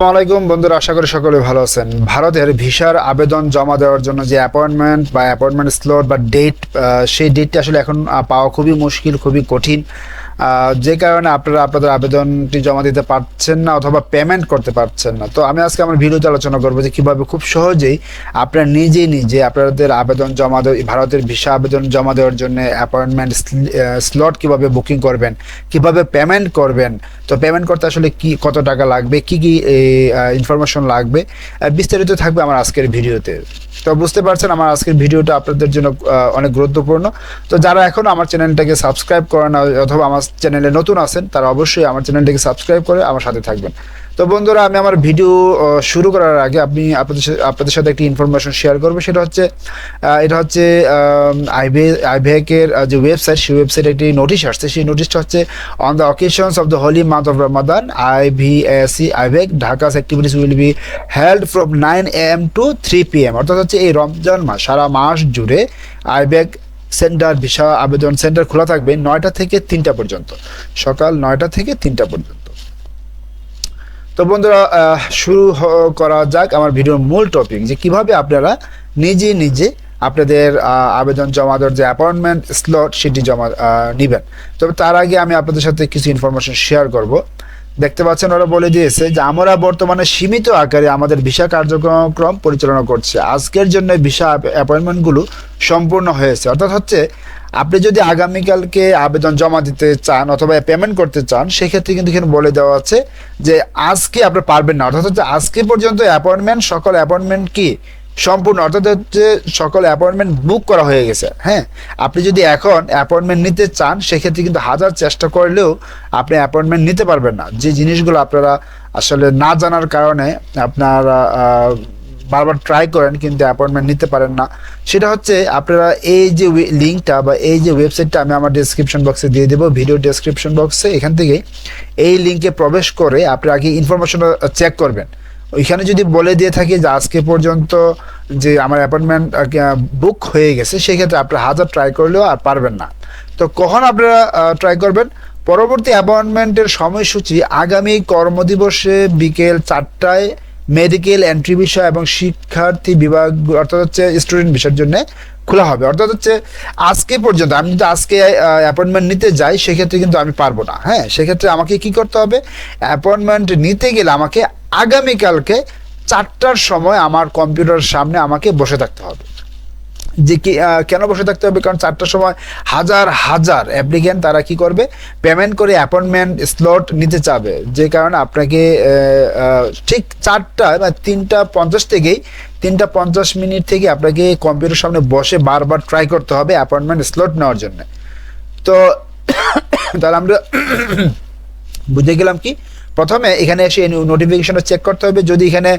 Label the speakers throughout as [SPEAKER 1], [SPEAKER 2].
[SPEAKER 1] আসসালামাইকুম বন্ধুরা, আশা করি সকলে ভালো আছেন। ভারতের ভিসার আবেদন জমা দেওয়ার জন্য যে অ্যাপয়েন্টমেন্ট বা অ্যাপয়েন্টমেন্ট স্লট বা ডেট সেই ডেটটা আসলে এখন পাওয়া খুবই মুশকিল, খুবই কঠিন। যে কারণে আপনারা আপনাদের আবেদনটি জমা দিতে পারছেন না অথবা পেমেন্ট করতে পারছেন না। তো আমি আজকে আমার ভিডিওতে আলোচনা করব যে কীভাবে খুব সহজেই আপনারা নিজে নিজে আপনাদের আবেদন জমা দেওয়া, ভারতের ভিসা আবেদন জমা দেওয়ার জন্য অ্যাপয়েন্টমেন্ট স্লট কীভাবে বুকিং করবেন, কীভাবে পেমেন্ট করবেন, তো পেমেন্ট করতে আসলে কি, কত টাকা লাগবে, কি কি ইনফরমেশন লাগবে বিস্তারিত থাকবে আমার আজকের ভিডিওতে। তো বুঝতে পারছেন, আমার আজকের ভিডিওটা আপনাদের জন্য অনেক গুরুত্বপূর্ণ। তো যারা এখন আমার চ্যানেলটাকে সাবস্ক্রাইব করেন না, অথবা আমার চ্যানেলে নতুন আছেন, তারা অবশ্যই আমার চ্যানেলটাকে সাবস্ক্রাইব করে আমার সাথে থাকবেন। তো বন্ধুরা, আমি আমার ভিডিও শুরু করার আগে আপনি আপনাদের আপনাদের সাথে একটি ইনফরমেশন শেয়ার করব। সেটা হচ্ছে এটা হচ্ছে আইভে আইভেকের যে ওয়েবসাইট সেই ওয়েবসাইটে একটি নোটিশ আসছে। সেই নোটিশটা হচ্ছে on the occasions of the holy month of Ramadan I V AC IVAC Dhaka's activities will be held from nine M to three P M অর্থাৎ হচ্ছে, এই রমজান মাস, সারা মাস জুড়ে আইবেক সেন্টার, ভিসা আবেদন সেন্টার খোলা থাকবে নয়টা থেকে তিনটা পর্যন্ত। সকাল নয়টা থেকে তিনটা পর্যন্ত। তো বন্ধুরা শুরু করা যাক আমার ভিডিওর মূল টপিক যে কীভাবে আপনারা নিজে নিজে আপনাদের আবেদন জমা দেওয়ার যে অ্যাপয়েন্টমেন্ট স্লট সেটি জমা নেবেন। তবে তার আগে আমি আপনাদের সাথে কিছু ইনফরমেশন শেয়ার করব। দেখতে পাচ্ছেন, ওরা বলে দিয়েছে যে, আমরা বর্তমানে সীমিত আকারে আমাদের ভিসা কার্যক্রম পরিচালনা করছে। আজকের জন্য ভিসা অ্যাপয়েন্টমেন্টগুলো সম্পূর্ণ হয়েছে। অর্থাৎ হচ্ছে, আপনি যদি আগামীকালকে আবেদন জমা দিতে চান অথবা পেমেন্ট করতে চান, সেক্ষেত্রে কিন্তু এখানে বলে দেওয়া আছে যে আজকে আপনি পারবেন না। অর্থাৎ হচ্ছে, আজকে পর্যন্ত অ্যাপয়েন্টমেন্ট সকল অ্যাপয়েন্টমেন্ট কি? সম্পূর্ণ। অর্থাৎ হচ্ছে, সকল অ্যাপয়েন্টমেন্ট বুক করা হয়ে গেছে। হ্যাঁ? আপনি যদি এখন অ্যাপয়েন্টমেন্ট নিতে চান, সেক্ষেত্রে কিন্তু হাজার চেষ্টা করলেও আপনি অ্যাপয়েন্টমেন্ট নিতে পারবেন না। যে জিনিসগুলো আপনারা আসলে না জানার কারণে আপনারা বারবার ট্রাই করেন কিন্তু অ্যাপয়েন্টমেন্ট নিতে পারেন না। সেটা হচ্ছে আপনারা এই যে লিঙ্কটা বা এই যে ওয়েবসাইটটা আমি আমার ডিসক্রিপশন বক্সে দিয়ে দেবো। ভিডিও ডিসক্রিপশন বক্সে এখান থেকে এই লিঙ্কে প্রবেশ করে আপনি আগে ইনফরমেশনটা চেক করবেন। ওইখানে যদি বলে দিয়ে থাকি যে আজকে পর্যন্ত যে আমার অ্যাপয়েন্টমেন্ট বুক হয়ে গেছে, সেক্ষেত্রে আপনারা হাজার ট্রাই করলেও আর পারবেন না। তো কখন আপনারা ট্রাই করবেন? পরবর্তী অ্যাপয়েন্টমেন্টের সময়সূচি আগামী কর্মদিবসে বিকেল চারটায় মেডিকেল এন্ট্রি বিষয় এবং শিক্ষার্থী বিভাগ, অর্থাৎ হচ্ছে স্টুডেন্ট বিষয়ের জন্য খোলা হবে। অর্থাৎ হচ্ছে আজকে পর্যন্ত, আমি যদি আজকে অ্যাপয়েন্টমেন্ট নিতে যাই, সেক্ষেত্রে কিন্তু আমি পারব না। হ্যাঁ সেক্ষেত্রে আমাকে কি করতে হবে? অ্যাপয়েন্টমেন্ট নিতে গেলে আমাকে আগামীকালকে চারটার সময় আমার কম্পিউটারের সামনে আমাকে বসে থাকতে হবে। যে কেন বসে থাকতে হবে? কারণ চারটার সময় হাজার হাজার অ্যাপ্লিকেন্ট তারা কি করবে? পেমেন্ট করে অ্যাপয়েন্টমেন্ট স্লট নিতে চাবে। যে কারণে আপনাকে ঠিক চারটা বা তিনটা পঞ্চাশ থেকেই, তিনটা পঞ্চাশ মিনিট থেকে আপনাকে কম্পিউটার সামনে বসে বারবার ট্রাই করতে হবে অ্যাপয়েন্টমেন্ট স্লট নেওয়ার জন্য। তো, তাহলে আমরা বুঝে গেলাম কি? প্রথমে এখানে এসে নোটিফিকেশনটা চেক করতে হবে। যদি এখানে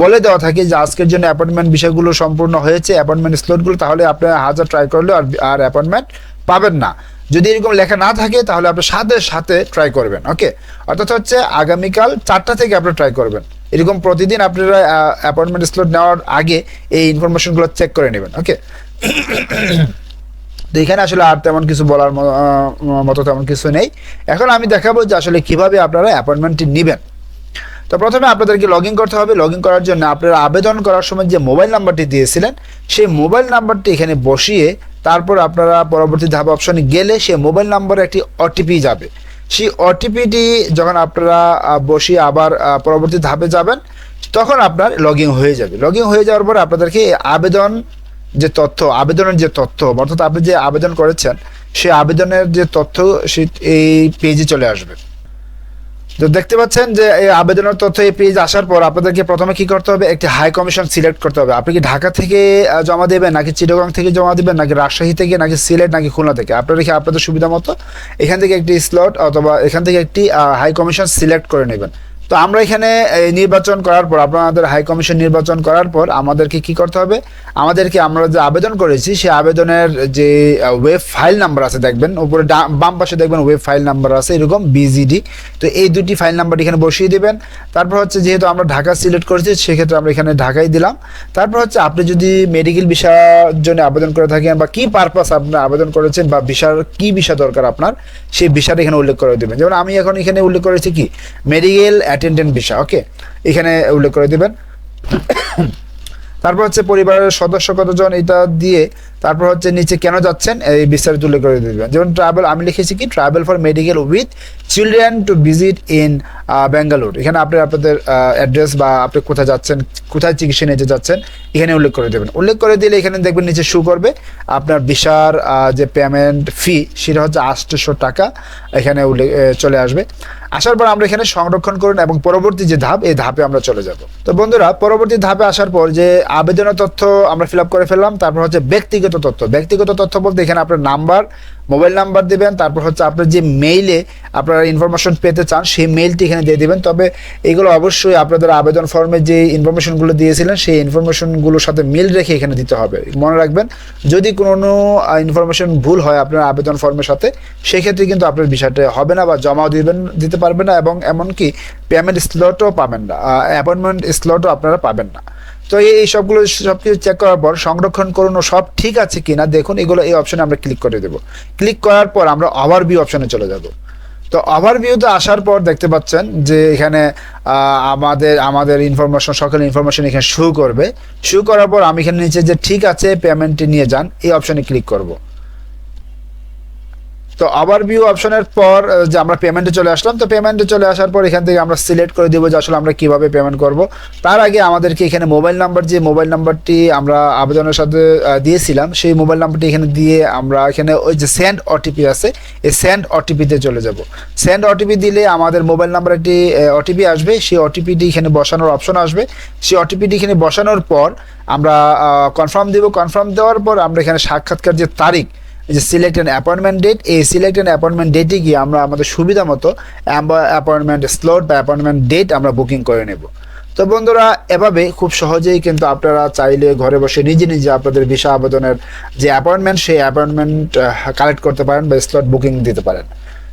[SPEAKER 1] বলে দেওয়া থাকে যে আজকের জন্য অ্যাপয়েন্টমেন্ট বিষয়গুলো সম্পূর্ণ হয়েছে অ্যাপয়েন্টমেন্ট স্লটগুলো তাহলে আপনি হাজার ট্রাই করলে আর আর অ্যাপয়েন্টমেন্ট পাবেন না। যদি এরকম লেখা না থাকে, তাহলে আপনি সাথে সাথে ট্রাই করবেন ওকে অর্থাৎ হচ্ছে আগামীকাল চারটা থেকে আপনি ট্রাই করবেন। এরকম প্রতিদিন আপনারা অ্যাপয়েন্টমেন্ট স্লট নেওয়ার আগে এই ইনফরমেশনগুলো চেক করে নেবেন ওকে তো এখানে আসলে আর তেমন কিছু বলার মতো তেমন কিছু নেই। এখন আমি দেখাবো যে আসলে কীভাবে আপনারা অ্যাপয়েন্টমেন্টটি নেবেন। তো প্রথমে আপনাদেরকে লগ করতে হবে। লগ করার জন্য আপনারা আবেদন করার সময় যে মোবাইল নাম্বারটি দিয়েছিলেন, সেই মোবাইল নাম্বারটি এখানে বসিয়ে তারপর আপনারা পরবর্তী ধাপ অপশনে গেলে সেই মোবাইল নাম্বারে একটি ওটিপি যাবে। সেই ওটিপিটি যখন আপনারা বসিয়ে আবার পরবর্তী ধাপে যাবেন, তখন আপনার লগ হয়ে যাবে। লগ হয়ে যাওয়ার পর আপনাদেরকে আবেদন যে তথ্য, আবেদনের যে তথ্য, অর্থাৎ আপনি যে আবেদন করেছেন, সেই আবেদনের যে তথ্য সে এই পেজে চলে আসবে। তো দেখতে পাচ্ছেন যে এই আবেদনের তথ্য, এই পেজ আসার পর আপনাদেরকে প্রথমে কি করতে হবে? একটি হাই কমিশন সিলেক্ট করতে হবে। আপনি কি ঢাকা থেকে জমা দেবেন, নাকি চিটাগং থেকে জমা দেবেন, নাকি রাজশাহী থেকে, নাকি সিলেট, নাকি খুলনা থেকে? আপনারা কি আপনাদের সুবিধা মতো এখান থেকে একটি স্লট অথবা এখান থেকে একটি হাই কমিশন সিলেক্ট করে নেবেন। তো আমরা এখানে নির্বাচন করার পর, আপনাদের হাই কমিশন নির্বাচন করার পর আমাদেরকে কি করতে হবে? আমাদেরকে আমরা যে আবেদন করেছি সেই আবেদনের যে ওয়েব ফাইল নাম্বার আছে, দেখবেন, উপরে বাম পাশে দেখবেন ওয়েব ফাইল নাম্বার আছে, এরকম বিজিডি তো এই দুটি ফাইল নাম্বার এখানে বসিয়ে দেবেন। তারপর হচ্ছে, যেহেতু আমরা ঢাকা সিলেক্ট করেছি, সেক্ষেত্রে আমরা এখানে ঢাকাই দিলাম। তারপর হচ্ছে, আপনি যদি মেডিকেল বিষয় জন্য আবেদন করে থাকেন বা কি পারপাস আপনার আবেদন করেছেন বা ভিসার কি ভিসা দরকার আপনার, সেই ভিসাটা এখানে উল্লেখ করে দেবেন। যেমন আমি এখন এখানে উল্লেখ করেছি কি? মেডিকেল অ্যাটেন্ডেন্ট ভিসা ওকে এখানে উল্লেখ করে দেবেন। তারপর হচ্ছে পরিবারের সদস্য কতজন, এটা দিয়ে তারপর হচ্ছে নিচে কেন যাচ্ছেন, এই বিস্তারিত উল্লেখ করে দিবেন। যেমন ট্রাভেল আমি লিখেছি কি? Travel for medical with children to visit in Bangalore. এখানে আপনি আপনাদের অ্যাড্রেস বা আপনি কোথায় যাচ্ছেন, কোথায় চিকিৎসা নিতে যাচ্ছেন, এখানে উল্লেখ করে দেবেন। উল্লেখ করে দিলে এখানে দেখবেন নিচে শু করবে আপনার বিশার যে পেমেন্ট ফি সেটা হচ্ছে আটশোশো টাকা এখানে উল্লেখ চলে আসবে। আসার পর আমরা এখানে সংরক্ষণ করুন এবং পরবর্তী যে ধাপ, এই ধাপে আমরা চলে যাব। তো বন্ধুরা, পরবর্তী ধাপে আসার পর যে আবেদনের তথ্য আমরা ফিল আপ করে ফেললাম, তারপর হচ্ছে ব্যক্তিগত তথ্য। ব্যক্তিগত তথ্য বলতে এখানে আপনার নাম্বার মোবাইল নাম্বার দিবেন, তারপর হচ্ছে আপনার যে মেইলে আপনারা ইনফরমেশন পেতে চান, সেই মেইলটি এখানে দিয়ে দিবেন। তবে এগুলো অবশ্যই আপনাদের আবেদন ফর্মে যে ইনফরমেশনগুলো দিয়েছিলেন, সেই ইনফরমেশনগুলোর সাথে মিল রেখে এখানে দিতে হবে। মনে রাখবেন, যদি কোনো ইনফরমেশন ভুল হয় আপনার আবেদন ফর্মের সাথে, সেক্ষেত্রে কিন্তু আপনার বিষয়টা হবে না বা জমাও দিবেন, দিতে পারবে না এবং এমনকি পেমেন্ট স্লটও পাবেন না অ্যাপয়েন্টমেন্ট স্লটও আপনারা পাবেন না। তো এই সবগুলো সব কিছু চেক করার পর সংরক্ষণ করুন সব ঠিক আছে কিনা, দেখুন এগুলো এই অপশনে আমরা ক্লিক করে দেবো। ক্লিক করার পর আমরা ওভারভিউ অপশনে চলে যাব। তো ওভারভিউতে আসার পর দেখতে পাচ্ছেন যে এখানে আমাদের আমাদের ইনফরমেশন সকল ইনফরমেশন এখানে শু করবে। শু করার পর আমি এখানে নিচে যে ঠিক আছে পেমেন্টটি নিয়ে যান, এই অপশনে ক্লিক করব। তো আবার ভিউ অপশনের পর যে আমরা পেমেন্টে চলে আসলাম, তো পেমেন্টে চলে আসার পর এখান থেকে আমরা সিলেক্ট করে দেবো যে আসলে আমরা কীভাবে পেমেন্ট করব। তার আগে আমাদেরকে এখানে মোবাইল নাম্বার যে মোবাইল নাম্বারটি আমরা আবেদনের সাথে দিয়েছিলাম, সেই মোবাইল নাম্বারটি এখানে দিয়ে আমরা এখানে ওই যে সেন্ড ওটিপি আছে, এই সেন্ড ওটিপিতে চলে যাব। সেন্ড ওটিপি দিলে আমাদের মোবাইল নাম্বার একটি ওটিপি আসবে, সেই ওটিপিটি এখানে বসানোর অপশন আসবে। সেই ওটিপিটি এখানে বসানোর পর আমরা কনফার্ম দিব। কনফার্ম দেওয়ার পর আমরা এখানে সাক্ষাৎকার যে তারিখ যে সিলেক্ট অ্যান অ্যাপয়েন্টমেন্ট ডেট এই সিলেক্ট অ্যান অ্যাপয়েন্টমেন্ট ডেটে গিয়ে আমরা আমাদের সুবিধা মতো অ্যাপয়েন্টমেন্ট স্লট বা অ্যাপয়েন্টমেন্ট ডেট আমরা বুকিং করে নেব। তো বন্ধুরা, এভাবে খুব সহজেই কিন্তু আপনারা চাইলে ঘরে বসে নিজে নিজে আপনাদের ভিসা আবেদনের যে অ্যাপয়েন্টমেন্ট সেই অ্যাপয়েন্টমেন্ট কালেক্ট করতে পারেন বা স্লট বুকিং দিতে পারেন।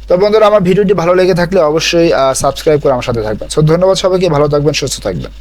[SPEAKER 1] তো বন্ধুরা, আমার ভিডিওটি ভালো লেগে থাকলে অবশ্যই সাবস্ক্রাইব করে আমার সাথে থাকবেন। সো ধন্যবাদ সবাইকে, ভালো থাকবেন, সুস্থ থাকবেন।